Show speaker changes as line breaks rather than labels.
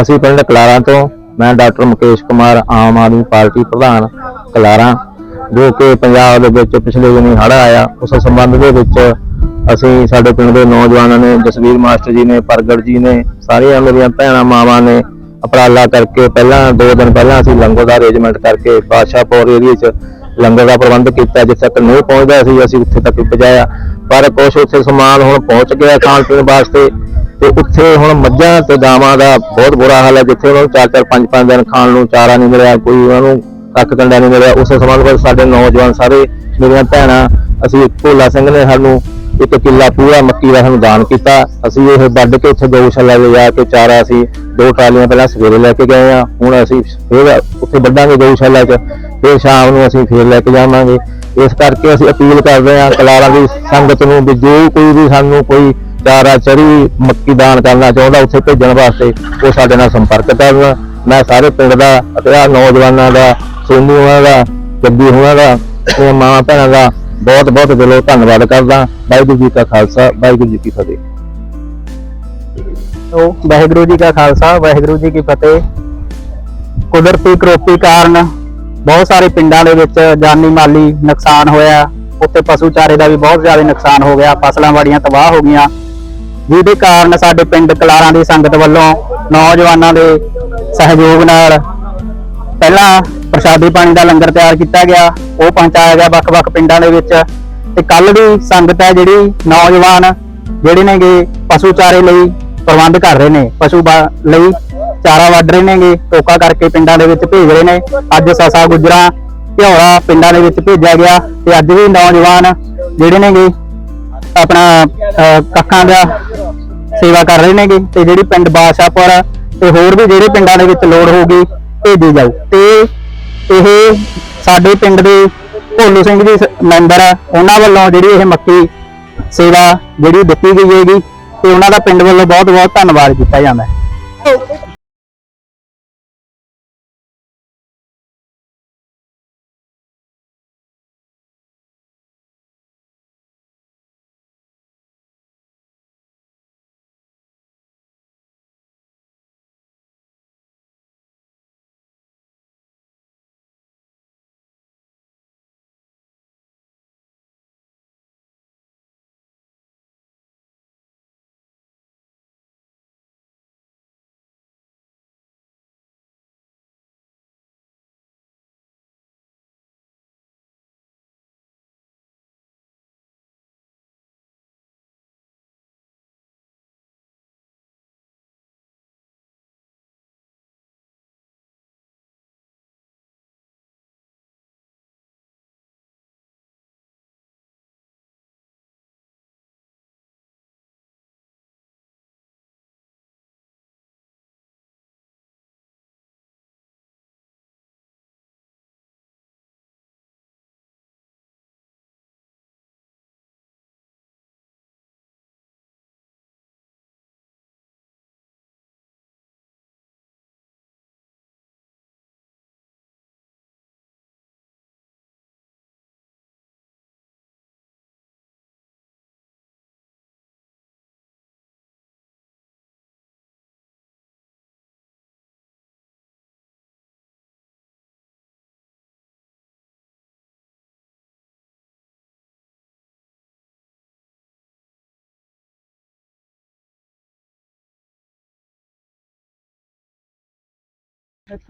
ਅਸੀਂ ਪਿੰਡ ਕਲਾਰਾਂ ਤੋਂ, ਮੈਂ ਡਾਕਟਰ ਮੁਕੇਸ਼ ਕੁਮਾਰ, ਆਮ ਆਦਮੀ ਪਾਰਟੀ ਪ੍ਰਧਾਨ ਕਲਾਰਾਂ, ਜੋ ਕਿ ਪੰਜਾਬ ਦੇ ਵਿੱਚ ਪਿਛਲੇ ਦਿਨੀ ਹੜ੍ਹ ਆਇਆ, ਉਸ ਸੰਬੰਧ ਦੇ ਵਿੱਚ ਅਸੀਂ ਸਾਡੇ ਪਿੰਡ ਦੇ ਨੌਜਵਾਨਾਂ ਨੇ, ਜਸਵੀਰ ਮਾਸਟਰ ਜੀ ਨੇ, ਪ੍ਰਗਟ ਜੀ ਨੇ, ਸਾਰੀਆਂ ਮੇਰੀਆਂ ਭੈਣਾਂ ਮਾਵਾਂ ਨੇ ਉਪਰਾਲਾ ਕਰਕੇ ਪਹਿਲਾਂ, ਦੋ ਦਿਨ ਪਹਿਲਾਂ ਅਸੀਂ ਲੰਗਰ ਦਾ ਅਰੇਂਜਮੈਂਟ ਕਰਕੇ ਬਾਦਸ਼ਾਹਪੁਰ ਏਰੀਏ 'ਚ ਲੰਗਰ ਦਾ ਪ੍ਰਬੰਧ ਕੀਤਾ, ਜਿੱਥੇ ਤੱਕ ਨਹੀਂ ਪਹੁੰਚਦਾ ਸੀ, ਅਸੀਂ ਉੱਥੇ ਤੱਕ ਪਹੁੰਚਾਇਆ। ਪਰ ਕੁਛ ਉੱਥੇ ਸਮਾਨ ਹੁਣ ਪਹੁੰਚ ਗਿਆ ਖਾਣ ਪੀਣ ਵਾਸਤੇ। ਤੇ ਉੱਥੇ ਹੁਣ ਮੱਝਾਂ ਤੇ ਗਾਵਾਂ ਦਾ ਬਹੁਤ ਬੁਰਾ ਹਾਲ ਹੈ, ਜਿੱਥੇ ਉਹਨਾਂ ਨੂੰ ਚਾਰ ਚਾਰ, ਪੰਜ ਪੰਜ ਦਿਨ ਖਾਣ ਨੂੰ ਚਾਰਾ ਨਹੀਂ ਮਿਲਿਆ, ਕੋਈ ਉਹਨਾਂ ਨੂੰ ਕੱਖ ਕੰਡਾ ਨਹੀਂ ਮਿਲਿਆ। ਉਸੇ ਸਮਾਨ ਵਿੱਚ ਸਾਡੇ ਨੌਜਵਾਨ ਸਾਰੇ, ਮੇਰੀਆਂ ਭੈਣਾਂ, ਅਸੀਂ ਭੋਲਾ ਸਿੰਘ ਨੇ ਸਾਨੂੰ ਇੱਕ ਕਿੱਲਾ ਪੂਰਾ ਮੱਕੀ ਦਾ ਸਾਨੂੰ ਦਾਨ ਕੀਤਾ। ਅਸੀਂ ਇਹ ਵੱਢ ਕੇ ਉੱਥੇ ਗਊਸ਼ਾਲਾ ਲੈ ਜਾ ਕੇ ਚਾਰਾ ਅਸੀਂ ਦੋ ਟਰਾਲੀਆਂ ਪਹਿਲਾਂ ਸਵੇਰੇ ਲੈ ਕੇ ਗਏ ਆ ਹੁਣ ਅਸੀਂ ਫਿਰ ਉੱਥੇ ਵੱਢਾਂਗੇ ਗਊਸ਼ਾਲਾ 'ਚ, ਫਿਰ ਸ਼ਾਮ ਨੂੰ ਅਸੀਂ ਫਿਰ ਲੈ ਕੇ ਜਾਵਾਂਗੇ। ਇਸ ਕਰਕੇ ਅਸੀਂ ਅਪੀਲ ਕਰਦੇ ਹਾਂ ਕਲਾਰਾਂ ਦੀ, ਸੰਗਤ ਨੂੰ ਵੀ ਜੋ ਕੋਈ ਵੀ ਸਾਨੂੰ ਕੋਈ ਚਾਰਾ ਚਰੀ ਮੱਕੀ ਦਾਨ ਕਰਨਾ ਚਾਹੁੰਦਾ, ਉੱਥੇ ਭੇਜਣ ਵਾਸਤੇ, ਉਹ ਸਾਡੇ ਨਾਲ ਸੰਪਰਕ ਕਰਨ। ਮੈਂ ਸਾਰੇ ਪਿੰਡ ਦਾ, ਅਤੇ ਆਹ ਨੌਜਵਾਨਾਂ ਦਾ, ਸੋਨੂ ਉਹਨਾਂ ਦਾ ਜੱਗੀ ਉਹਨਾਂ ਦਾ, ਤੇ ਮਾਂ ਭੈਣਾਂ ਦਾ ਬਹੁਤ ਬਹੁਤ ਦਿਲੋਂ ਧੰਨਵਾਦ ਕਰਦਾ। ਵਾਹਿਗੁਰੂ ਜੀ ਕਾ ਖਾਲਸਾ, ਵਾਹਿਗੁਰੂ ਜੀ ਕੀ ਫਤਿਹ।
ਤੋ ਵਾਹਿਗੁਰੂ ਜੀ ਕਾ ਖਾਲਸਾ, ਵਾਹਿਗੁਰੂ ਜੀ ਕੀ ਫਤਿਹ। ਕੁਦਰਤੀ ਕਰੋਪੀ ਕਾਰਨ ਬਹੁਤ ਸਾਰੇ ਪਿੰਡਾਂ ਦੇ ਵਿੱਚ ਜਾਨੀ ਮਾਲੀ ਨੁਕਸਾਨ ਹੋਇਆ। ਉੱਥੇ ਪਸ਼ੂ ਚਾਰੇ ਦਾ ਵੀ ਬਹੁਤ ਜ਼ਿਆਦਾ ਨੁਕਸਾਨ ਹੋ ਗਿਆ। ਫਸਲਾਂ ਬਾੜੀਆਂ ਤਬਾਹ ਹੋ ਗਈਆਂ। ਜਿਹਦੇ ਕਾਰਨ ਸਾਡੇ ਪਿੰਡ ਕਲਾਰਾਂ ਦੀ ਸੰਗਤ ਵੱਲੋਂ ਨੌਜਵਾਨਾਂ ਦੇ ਸਹਿਯੋਗ ਨਾਲ ਪਹਿਲਾਂ ਪ੍ਰਸ਼ਾਦੀ ਪਾਣੀ ਦਾ ਲੰਗਰ ਤਿਆਰ ਕੀਤਾ ਗਿਆ ਉਹ ਪਹੁੰਚਾਇਆ ਗਿਆ ਵੱਖ-ਵੱਖ ਪਿੰਡਾਂ ਦੇ ਵਿੱਚ। ਤੇ ਕੱਲ ਦੀ ਸੰਗਤ ਹੈ ਜਿਹੜੀ ਨੌਜਵਾਨ ਜਿਹੜੇ ਨੇਗੇ ਪਸ਼ੂ ਚਾਰੇ ਲਈ ਪ੍ਰਬੰਧ ਕਰ ਰਹੇ ਨੇ ਪਸ਼ੂ ਲਈ ਚਾਰਾ ਵੱਢ ਰਹੇ ਨੇਗੇ ਟੋਕਾ ਕਰਕੇ ਪਿੰਡਾਂ ਦੇ ਵਿੱਚ ਭੇਜ ਰਹੇ ਨੇ। ਅੱਜ ਸਸਾ ਗੁਜਰਾ ਝਿਉਰਾ ਪਿੰਡਾਂ ਦੇ ਵਿੱਚ ਭੇਜਿਆ ਗਿਆ ਤੇ ਅੱਜ ਵੀ ਨੌਜਵਾਨ ਜਿਹੜੇ ਨੇਗੇ ਆਪਣਾ ਅਹ, ਕੱਖਾਂ ਦਾ ਸੇਵਾ ਕਰ ਰਹੇ ਨੇਗੇ ਤੇ ਜਿਹੜੀ ਪਿੰਡ ਬਾਦਸ਼ਾਹਪੁਰ ਤੇ ਹੋਰ ਵੀ ਜਿਹੜੇ ਪਿੰਡਾਂ ਦੇ ਵਿੱਚ ਲੋੜ ਹੋਊਗੀ ਭੇਜੀ ਜਾਊ। ਤੇ ਇਹ ਸਾਡੇ ਪਿੰਡ ਦੇ ਭੋਲੂ ਸਿੰਘ ਜੀ ਮੈਂਬਰ ਆ, ਉਹਨਾਂ ਵੱਲੋਂ ਜਿਹੜੀ ਇਹ ਮੱਕੀ ਸੇਵਾ ਜਿਹੜੀ ਦਿੱਤੀ ਗਈ ਹੈਗੀ ਤੇ ਉਹਨਾਂ ਦਾ ਪਿੰਡ ਵੱਲੋਂ ਬਹੁਤ ਬਹੁਤ ਧੰਨਵਾਦ ਕੀਤਾ ਜਾਂਦਾ ਹੈ।